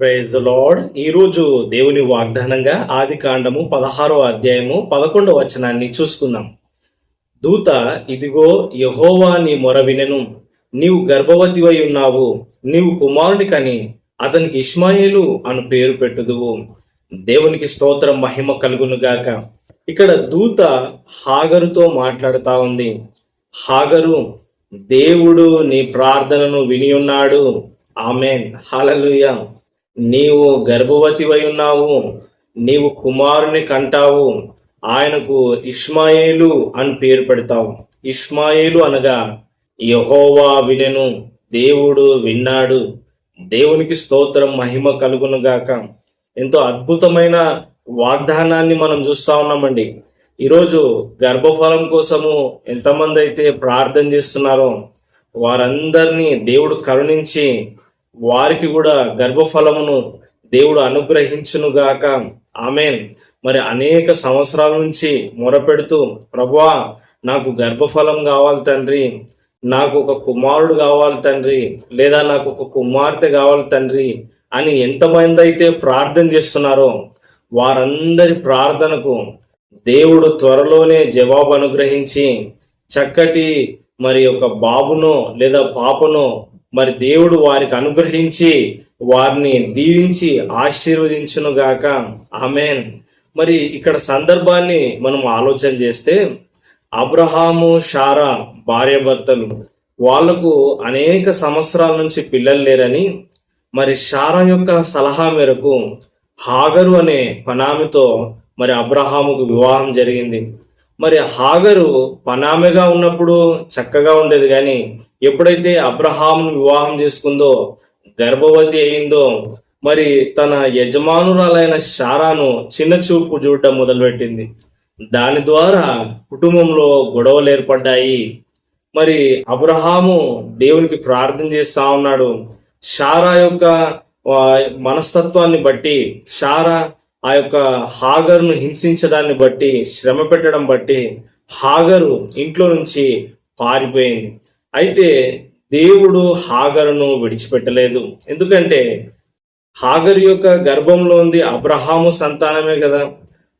Praise lord ఈరోజు దేవుని వాగ్దానంగా ఆది కాండము పదహారో అధ్యాయము పదకొండవ వచనాన్ని చూసుకుందాం. దూత ఇదిగో యహోవా నీ మొర వినెను. నీవు గర్భవతివై ఉన్నావు. నీవు కుమారుని కని అతనికి ఇస్మాయిలు అను పేరు పెట్టుదువు. దేవునికి స్తోత్రం మహిమ కలుగును గాక. ఇక్కడ దూత హాగరుతో మాట్లాడుతా ఉంది. హాగరు దేవుడు నీ ప్రార్థనను విని ఉన్నాడు. ఆమెన్. హల్లెలూయా. నీవు గర్భవతివై ఉన్నావు నీవు కుమారుని కంటావు ఆయనకు ఇష్మాయేలు అని పేరు పెడతావు. ఇష్మాయేలు అనగా యహోవా వినెను దేవుడు విన్నాడు. దేవునికి స్తోత్రం మహిమ కలుగును గాక. ఎంతో అద్భుతమైన వాగ్దానాన్ని మనం చూస్తా ఉన్నామండి. ఈరోజు గర్భఫలం కోసము ఎంతమంది అయితే ప్రార్థన చేస్తున్నారో వారందరినీ దేవుడు కరుణించి వారికి కూడా గర్భఫలమును దేవుడు అనుగ్రహించును గాక ఆమెన్. మరి అనేక సంవత్సరాల నుంచి మొరపెడుతూ ప్రభువా నాకు గర్భఫలం కావాలి తండ్రి. నాకు ఒక కుమారుడు కావాలి తండ్రి. లేదా నాకు ఒక కుమార్తె కావాలి తండ్రి అని ఎంతమంది అయితే ప్రార్థన చేస్తున్నారో వారందరి ప్రార్థనకు దేవుడు త్వరలోనే జవాబు అనుగ్రహించి చక్కటి మరి ఒక బాబునో లేదా పాపనో మరి దేవుడు వారికి అనుగ్రహించి వారిని దీవించి ఆశీర్వదించునుగాక. ఆమెన్. మరి ఇక్కడ సందర్భాన్ని మనం ఆలోచన చేస్తే అబ్రహాము షారా భార్యాభర్తలు వాళ్ళకు అనేక సంవత్సరాల నుంచి పిల్లలు లేరని మరి షారా యొక్క సలహా మేరకు హాగరు అనే పనామితో మరి అబ్రహాముకు వివాహం జరిగింది. మరి హాగరు పనామెగా ఉన్నప్పుడు చక్కగా ఉండేది కానీ ఎప్పుడైతే అబ్రహామును వివాహం చేసుకుందో గర్భవతి అయిందో మరి తన యజమానురాలైన షారాను చిన్న చూపు చూడటం మొదలుపెట్టింది. దాని ద్వారా కుటుంబంలో గొడవలు ఏర్పడ్డాయి. మరి అబ్రహాము దేవునికి ప్రార్థన చేస్తా ఉన్నాడు. షారా యొక్క మనస్తత్వాన్ని బట్టి షారా ఆ యొక్క హాగర్ను హింసించడాన్ని బట్టి శ్రమ పెట్టడం బట్టి హాగరు ఇంట్లో నుంచి పారిపోయింది. అయితే దేవుడు హాగరును విడిచిపెట్టలేదు. ఎందుకంటే హాగర్ యొక్క గర్భంలో ఉంది అబ్రహాము సంతానమే కదా.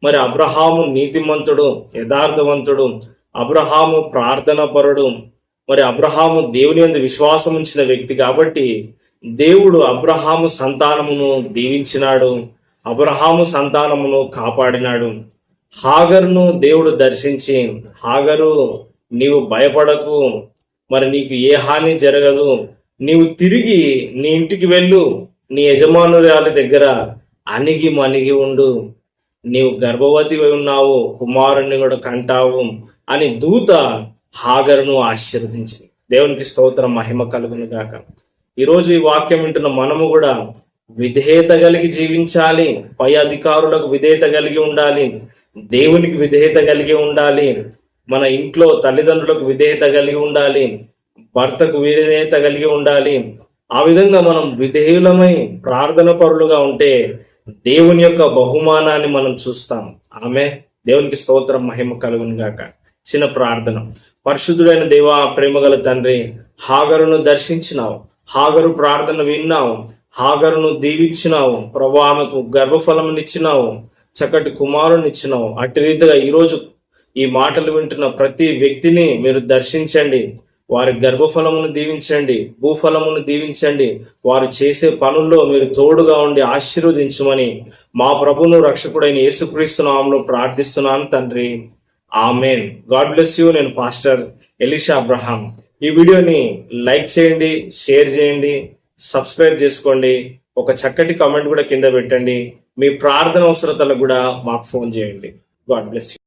మరి అబ్రహాము నీతిమంతుడు యథార్థవంతుడు అబ్రహాము ప్రార్థన పరుడు మరి అబ్రహాము దేవుని యందు విశ్వాసం ఉంచిన వ్యక్తి కాబట్టి దేవుడు అబ్రహాము సంతానమును దీవించినాడు. అబ్రహాము సంతానమును కాపాడినాడు. హాగర్ను దేవుడు దర్శించి హాగరు నీవు భయపడకు మరి నీకు ఏ హాని జరగదు నీవు తిరిగి నీ ఇంటికి వెళ్ళు నీ యజమానురాలి దగ్గర అణిగి మణిగి ఉండు. నీవు గర్భవతి ఉన్నావు కుమారుణ్ణి కూడా కంటావు అని దూత హాగరును ఆశీర్వదించింది. దేవునికి స్తోత్రం మహిమ కలుగును గాక. ఈరోజు ఈ వాక్యం వింటున్న మనము కూడా విధేయత కలిగి జీవించాలి. పై అధికారులకు విధేయత కలిగి ఉండాలి. దేవునికి విధేయత కలిగి ఉండాలి. మన ఇంట్లో తల్లిదండ్రులకు విధేయత కలిగి ఉండాలి. భర్తకు విధేయత కలిగి ఉండాలి. ఆ విధంగా మనం విధేయులమై ప్రార్థన పరులుగా ఉంటే దేవుని యొక్క బహుమానాన్ని మనం చూస్తాం. ఆమె దేవునికి స్తోత్రం మహిమ కలుగును గాక. చిన్న ప్రార్థన. పరిశుద్ధుడైన దేవా ప్రేమగల తండ్రి హాగరును దర్శించినావు. హాగరు ప్రార్థన విన్నావు. హాగరును దీవించినావు ప్రభు ఆమెకు గర్భఫలమునిచ్చినావు చక్కటి కుమారునిచ్చినావు. అటు రీతిగా ఈరోజు ఈ మాటలు వింటున్న ప్రతి వ్యక్తిని మీరు దర్శించండి. వారి గర్భఫలమును దీవించండి భూఫలమును దీవించండి. వారు చేసే పనుల్లో మీరు తోడుగా ఉండి ఆశీర్వదించమని మా ప్రభును రక్షకుడైన యేసుక్రీస్తునామంలో ప్రార్థిస్తున్నాను తండ్రి. ఆమెన్. God bless you. నేను పాస్టర్ ఎలిషా అబ్రహాం. ఈ వీడియోని లైక్ చేయండి షేర్ చేయండి. సబ్స్క్రైబ్ చేసుకోండి. ఒక చక్కటి కామెంట్ కూడా కింద పెట్టండి. మీ ప్రార్థన అవసరతలకు కూడా మాకు ఫోన్ చేయండి. God bless you.